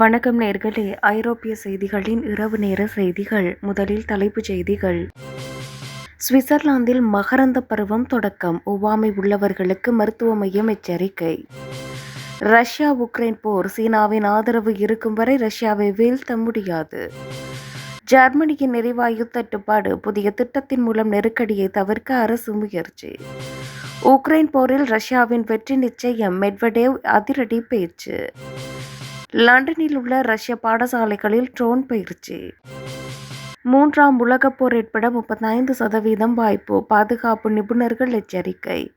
வணக்கம் நேர்களே. ஐரோப்பிய செய்திகளின் இரவு நேர செய்திகள் முதலில் தலைப்புச் செய்திகள். சுவிட்சர்லாந்தில் மகரந்த பருவம் தொடக்கம் ஒவ்வாமை உள்ளவர்களுக்கு மருத்துவ மையம் எச்சரிக்கை. ரஷ்யா உக்ரைன் போர் சீனாவின் ஆதரவு இருக்கும் வரை ரஷ்யாவை வீழ்த்த முடியாது. ஜெர்மனியின் எரிவாயு தட்டுப்பாடு புதிய திட்டத்தின் மூலம் நெருக்கடியை தவிர்க்க அரசு முயற்சி. உக்ரைன் போரில் ரஷ்யாவின் வெற்றி நிச்சயம் மெட்வடேவ் அதிரடி பேச்சு. லண்டனில் உள்ள ரஷ்ய பாடசாலைகளில் ட்ரோன் பயிற்சி. மூன்றாம் உலகப் போர் ஏற்பட முப்பத்தைந்து சதவீதம் வாய்ப்பு. பாதுகாப்பு நிபுணர்கள் எச்சரிக்கை.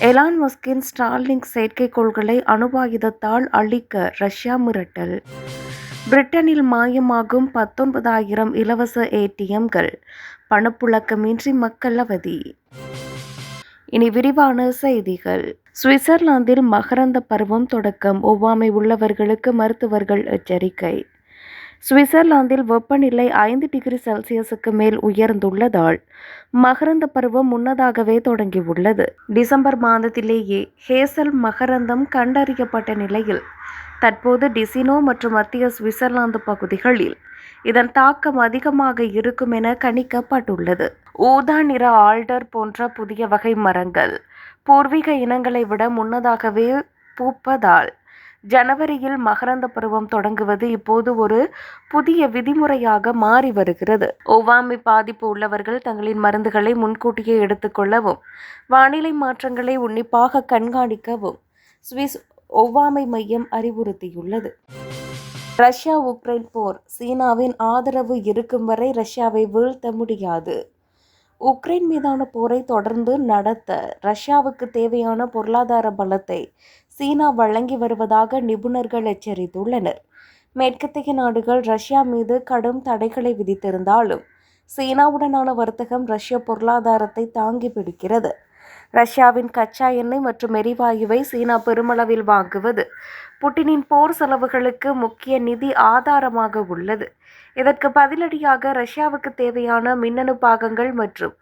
எலான் மஸ்கின் ஸ்டார்லிங்க் செயற்கைக்கோள்களை அணுவாயுதத்தால் அழிக்க ரஷ்யா மிரட்டல். பிரிட்டனில் மாயமாகும் பத்தொன்பதாயிரம் இலவச ஏடிஎம்கள். பணப்புழக்கமின்றி மக்கள் அவதி. இனி விரிவான செய்திகள். சுவிட்சர்லாந்தில் மகரந்த பருவம் தொடக்கம். ஒவ்வாமை உள்ளவர்களுக்கு மருத்துவர்கள் எச்சரிக்கை. சுவிட்சர்லாந்தில் வெப்பநிலை ஐந்து டிகிரி செல்சியஸுக்கு மேல் உயர்ந்துள்ளதால் மகரந்த பருவம் முன்னதாகவே தொடங்கியுள்ளது. டிசம்பர் மாதத்திலேயே ஹேசல் மகரந்தம் கண்டறியப்பட்ட நிலையில் தற்போது டிசினோ மற்றும் மத்திய சுவிட்சர்லாந்து பகுதிகளில் இதன் தாக்கம் அதிகமாக இருக்கும் என கணிக்கப்பட்டுள்ளது. ஊதா நிற ஆல்டர் போன்ற புதிய வகை மரங்கள் பூர்வீக இனங்களை விட முன்னதாகவே பூப்பதால். ஜனவரியில் மகரந்த பருவம் தொடங்குவது இப்போது ஒரு புதிய விதிமுறையாக மாறி வருகிறது. ஒவ்வாமை பாதிப்பு உள்ளவர்கள் தங்களின் மருந்துகளை முன்கூட்டியே எடுத்துக்கொள்ளவும் வானிலை மாற்றங்களை உன்னிப்பாக கண்காணிக்கவும் சுவிஸ் ஒவ்வாமை மையம் அறிவுறுத்தியுள்ளது. ரஷ்யா உக்ரைன் போர் சீனாவின் ஆதரவு இருக்கும் வரை ரஷ்யாவை வீழ்த்த முடியாது. உக்ரைன் மீதான போரை தொடர்ந்து நடத்த ரஷ்யாவுக்கு தேவையான பொருளாதார பலத்தை சீனா வழங்கி வருவதாக நிபுணர்கள் எச்சரித்துள்ளனர். மேற்கத்திய நாடுகள் ரஷ்யா மீது கடும் தடைகளை விதித்திருந்தாலும் சீனாவுடனான வர்த்தகம் ரஷ்ய பொருளாதாரத்தை தாங்கி பிடிக்கிறது. ரஷ்யாவின் கச்சா எண்ணெய் மற்றும் எரிவாயுவை சீனா பெருமளவில் வாங்குவது புட்டினின் போர் செலவுகளுக்கு முக்கிய நிதி ஆதாரமாக உள்ளது. இதற்கு பதிலடியாக ரஷ்யாவுக்கு தேவையான மின்னணு பாகங்கள் மற்றும்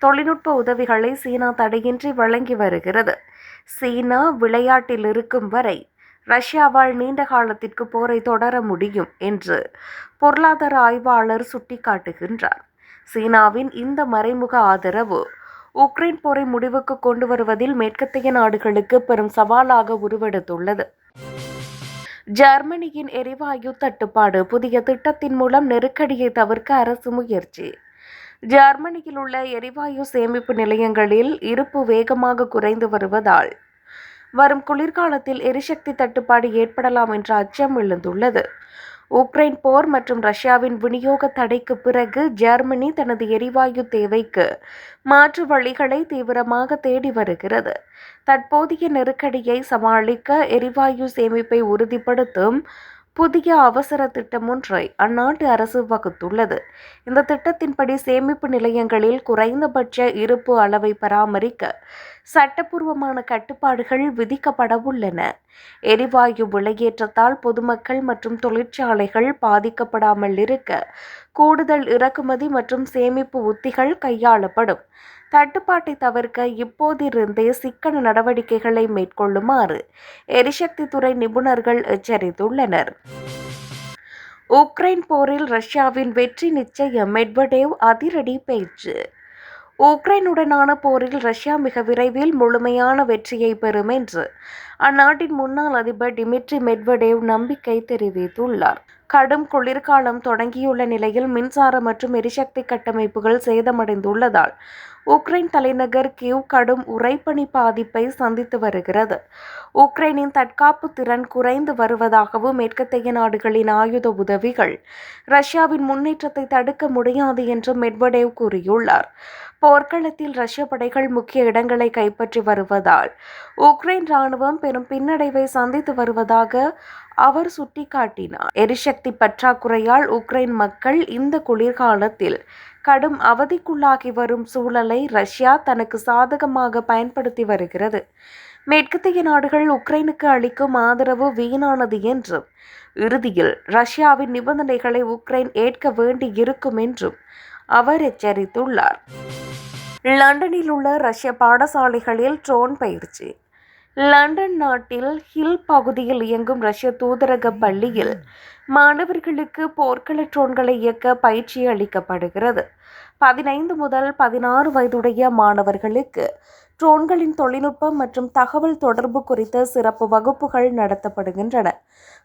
தொழில்நுட்ப உதவிகளை சீனா தடையின்றி வழங்கி வருகிறது. சீனா விளையாட்டில் இருக்கும் வரை ரஷ்யாவால் நீண்ட காலத்திற்கு போரை தொடர முடியும் என்று பொருளாதார ஆய்வாளர் சுட்டிக்காட்டுகின்றார். சீனாவின் இந்த மறைமுக ஆதரவு உக்ரைன் போரை முடிவுக்கு கொண்டு வருவதில் மேற்கத்திய நாடுகளுக்கு பெரும் சவாலாக உருவெடுத்துள்ளது. ஜெர்மனியின் எரிவாயு தட்டுப்பாடு புதிய திட்டத்தின் மூலம் நெருக்கடியை தவிர்க்க அரசு முயற்சி. ஜெர்மனியில் உள்ள எரிவாயு சேமிப்பு நிலையங்களில் இருப்பு வேகமாக குறைந்து வருவதால் வரும் குளிர்காலத்தில் எரிசக்தி தட்டுப்பாடு ஏற்படலாம் என்ற அச்சம் எழுந்துள்ளது. உக்ரைன் போர் மற்றும் ரஷ்யாவின் விநியோக தடைக்கு பிறகு ஜெர்மனி தனது எரிவாயு தேவைக்கு மாற்று வழிகளை தீவிரமாக தேடி வருகிறது. தற்போதைய நெருக்கடியை சமாளிக்க எரிவாயு சேமிப்பை உறுதிப்படுத்தும் புதிய அவசர திட்டம் ஒன்றை அந்நாட்டு அரசு வகுத்துள்ளது. இந்த திட்டத்தின்படி சேமிப்பு நிலையங்களில் குறைந்தபட்ச இருப்பு அளவை பராமரிக்க சட்டப்பூர்வமான கட்டுப்பாடுகள் விதிக்கப்பட உள்ளன. எரிவாயு விலையேற்றத்தால் பொதுமக்கள் மற்றும் தொழிற்சாலைகள் பாதிக்கப்படாமல் இருக்க கூடுதல் இறக்குமதி மற்றும் சேமிப்பு உத்திகள் கையாளப்படும். தட்டுப்பாட்டை தவிர்க்க இப்போதிருந்தே சிக்கன நடவடிக்கைகளை மேற்கொள்ளுமாறு எரிசக்தி துறை நிபுணர்கள் எச்சரித்துள்ளனர். உக்ரைன் போரில் ரஷ்யாவின் வெற்றி நிச்சயம் மெட்வடேவ் அதிரடி பேச்சு. உக்ரைனுடனான போரில் ரஷ்யா மிக விரைவில் முழுமையான வெற்றியை பெறும் என்று அந்நாட்டின் முன்னாள் அதிபர் டிமிட்ரி மெட்வடேவ் நம்பிக்கை தெரிவித்துள்ளார். கடும் குளிர்காலம் தொடங்கியுள்ள நிலையில் மின்சார மற்றும் எரிசக்தி கட்டமைப்புகள் சேதமடைந்துள்ளதால் உக்ரைன் தலைநகர் கிவ் கடும் உறைபனி பாதிப்பை சந்தித்து வருகிறது. உக்ரைனின் தற்காப்பு திறன் குறைந்து வருவதாகவும் மேற்கத்தைய நாடுகளின் ஆயுத உதவிகள் ரஷ்யாவின் முன்னேற்றத்தை தடுக்க முடியாது என்றும் மெட்வடேவ் கூறியுள்ளார். போர்க்களத்தில் ரஷ்ய படைகள் முக்கிய இடங்களை கைப்பற்றி வருவதால் உக்ரைன் ராணுவம் பெரும் பின்னடைவை சந்தித்து வருவதாக அவர் சுட்டிக்காட்டினார். எரிசக்தி பற்றாக்குறையால் உக்ரைன் மக்கள் இந்த குளிர்காலத்தில் கடும் அவதிக்குள்ளாகி வரும் சூழலை ரஷ்யா தனக்கு சாதகமாக பயன்படுத்தி வருகிறது. மேற்கத்திய நாடுகள் உக்ரைனுக்கு அளிக்கும் ஆதரவு வீணானது என்றும் இறுதியில் ரஷ்யாவின் நிபந்தனைகளை உக்ரைன் ஏற்க வேண்டி இருக்கும் என்றும் அவர் எச்சரித்துள்ளார். லண்டனில் உள்ள ரஷ்ய பாடசாலைகளில் ட்ரோன் பயிற்சி லண்டன் நாட்டில் ஹில் பகுதியில் இயங்கும் ரஷ்ய தூதரக பள்ளியில் மாணவர்களுக்கு போர்க்கள ட்ரோன்களை இயக்க பயிற்சி அளிக்கப்படுகிறது. பதினைந்து முதல் பதினாறு வயதுடைய மாணவர்களுக்கு ட்ரோன்களின் தொழில்நுட்பம் மற்றும் தகவல் தொடர்பு குறித்த சிறப்பு வகுப்புகள் நடத்தப்படுகின்றன.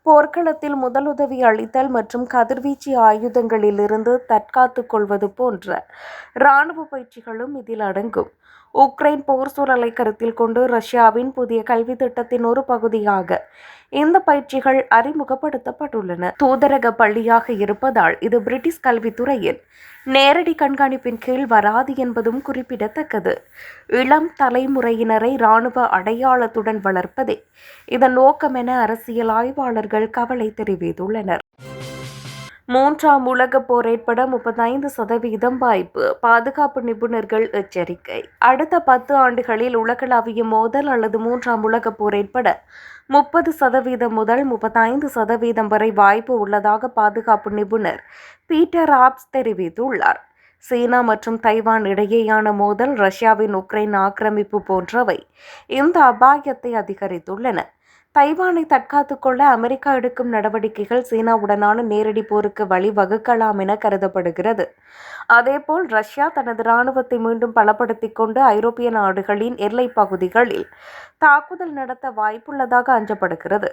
போர்க்களத்தில் முதலுதவி அளித்தல் மற்றும் கதிர்வீச்சு ஆயுதங்களிலிருந்து தற்காத்துக் கொள்வது போன்ற இராணுவ பயிற்சிகளும் இதில் அடங்கும். உக்ரைன் போர் சூழலை கருத்தில் கொண்டு ரஷ்யாவின் புதிய கல்வி திட்டத்தின் ஒரு பகுதியாக இந்த பயிற்சிகள் அறிமுகப்படுத்தப்பட்டுள்ளன. தூதரக பள்ளியாக இருப்பதால் இது பிரிட்டிஷ் கல்வித்துறையில் நேரடி கண்காணிப்பின் கீழ் வராது என்பதும் குறிப்பிடத்தக்கது. இளம் தலைமுறையினரை இராணுவ அடையாளத்துடன் வளர்ப்பதே இதன் நோக்கம் என அரசியல் ஆய்வாளர்கள் கவலை தெரிவித்துள்ளனர். மூன்றாம் உலகப் போர் ஏற்பட முப்பத்தைந்து சதவீதம் வாய்ப்பு. பாதுகாப்பு நிபுணர்கள் எச்சரிக்கை. அடுத்த பத்து ஆண்டுகளில் உலகளாவிய மோதல் அல்லது மூன்றாம் உலகப் போர் ஏற்பட முப்பது சதவீதம் முதல் முப்பத்தைந்து சதவீதம் வரை வாய்ப்பு உள்ளதாக பாதுகாப்பு நிபுணர் பீட்டர் ஆப்ஸ் தெரிவித்துள்ளார். சீனா மற்றும் தைவான் இடையேயான மோதல் ரஷ்யாவின் உக்ரைன் ஆக்கிரமிப்பு போன்றவை இந்த அபாயத்தை அதிகரித்துள்ளன. தைவானை தற்காத்து கொள்ள அமெரிக்கா எடுக்கும் நடவடிக்கைகள் சீனாவுடனான நேரடி போருக்கு வழிவகுக்கலாம் என கருதப்படுகிறது. அதேபோல் ரஷ்யா தனது இராணுவத்தை மீண்டும் பலப்படுத்திக் கொண்டு ஐரோப்பிய நாடுகளின் எல்லை பகுதிகளில் தாக்குதல் நடத்த வாய்ப்புள்ளதாக அஞ்சப்படுகிறது.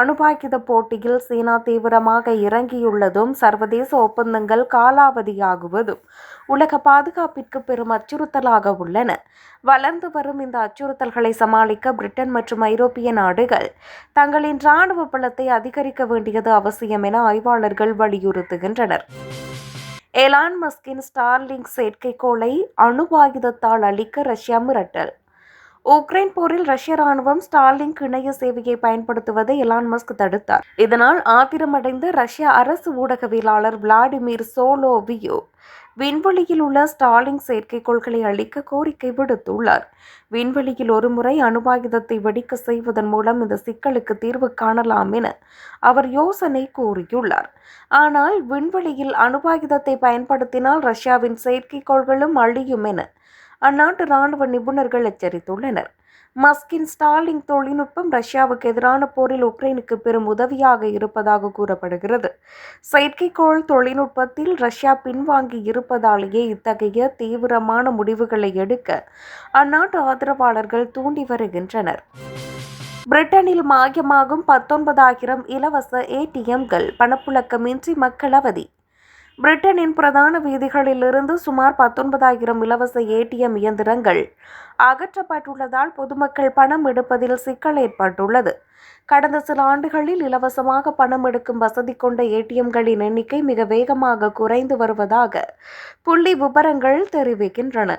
அணுபாயுத போட்டியில் சீனா தீவிரமாக இறங்கியுள்ளதும் சர்வதேச ஒப்பந்தங்கள் காலாவதியாகுவதும் உலக பாதுகாப்பிற்கு பெரும் அச்சுறுத்தலாக உள்ளன. வளர்ந்து வரும் இந்த அச்சுறுத்தல்களை சமாளிக்க பிரிட்டன் மற்றும் ஐரோப்பிய நாடுகள் தங்களின் இராணுவ பலத்தை அதிகரிக்க வேண்டியது அவசியம் என ஆய்வாளர்கள் வலியுறுத்துகின்றனர். எலான் மஸ்கின் ஸ்டார்லிங்க் செயற்கைக்கோளை அணுவாயுதத்தால் அழிக்க ரஷ்யா மிரட்டல். உக்ரைன் போரில் ரஷ்ய ராணுவம் ஸ்டார்லிங்க் இணைய சேவையை பயன்படுத்துவதை எலான் மஸ்க் தடுத்தார். இதனால் ஆத்திரமடைந்த ரஷ்ய அரசு ஊடகவியலாளர் விளாடிமிர் சோலோவியோ விண்வெளியில் உள்ள ஸ்டாலிங் செயற்கைக்கோள்களை அளிக்க கோரிக்கை விடுத்துள்ளார். விண்வெளியில் ஒருமுறை அணுவாயுதத்தை வெடிக்க செய்வதன் மூலம் இந்த சிக்கலுக்கு தீர்வு காணலாம் என அவர் யோசனை கூறியுள்ளார். ஆனால் விண்வெளியில் அணுவாயுதத்தை பயன்படுத்தினால் ரஷ்யாவின் செயற்கைக்கோள்களும் அழியும் என அந்நாட்டு ராணுவ நிபுணர்கள் எச்சரித்துள்ளனர். மஸ்கின் ஸ்டாலிங் தொழில்நுட்பம் ரஷ்யாவுக்கு எதிரான போரில் உக்ரைனுக்கு பெரும் உதவியாக இருப்பதாக கூறப்படுகிறது. செயற்கைக்கோள் தொழில்நுட்பத்தில் ரஷ்யா பின்வாங்கி இருப்பதாலேயே இத்தகைய தீவிரமான முடிவுகளை எடுக்க அந்நாட்டு ஆதரவாளர்கள் தூண்டி வருகின்றனர். பிரிட்டனில் மாயமாகும் பத்தொன்பதாயிரம் இலவச ஏடிஎம்கள் பணப்புழக்கமின்றி மக்கள் அவதி பிரிட்டனின் பிரதான வீதிகளிலிருந்து சுமார் பத்தொன்பதாயிரம் இலவச ஏடிஎம் இயந்திரங்கள் அகற்றப்பட்டுள்ளதால் பொதுமக்கள் பணம் எடுப்பதில் சிக்கல் ஏற்பட்டுள்ளது. கடந்த சில ஆண்டுகளில் இலவசமாக பணம் எடுக்கும் வசதி கொண்ட ஏடிஎம்களின் எண்ணிக்கை மிக வேகமாக குறைந்து வருவதாக புள்ளி விபரங்கள் தெரிவிக்கின்றன.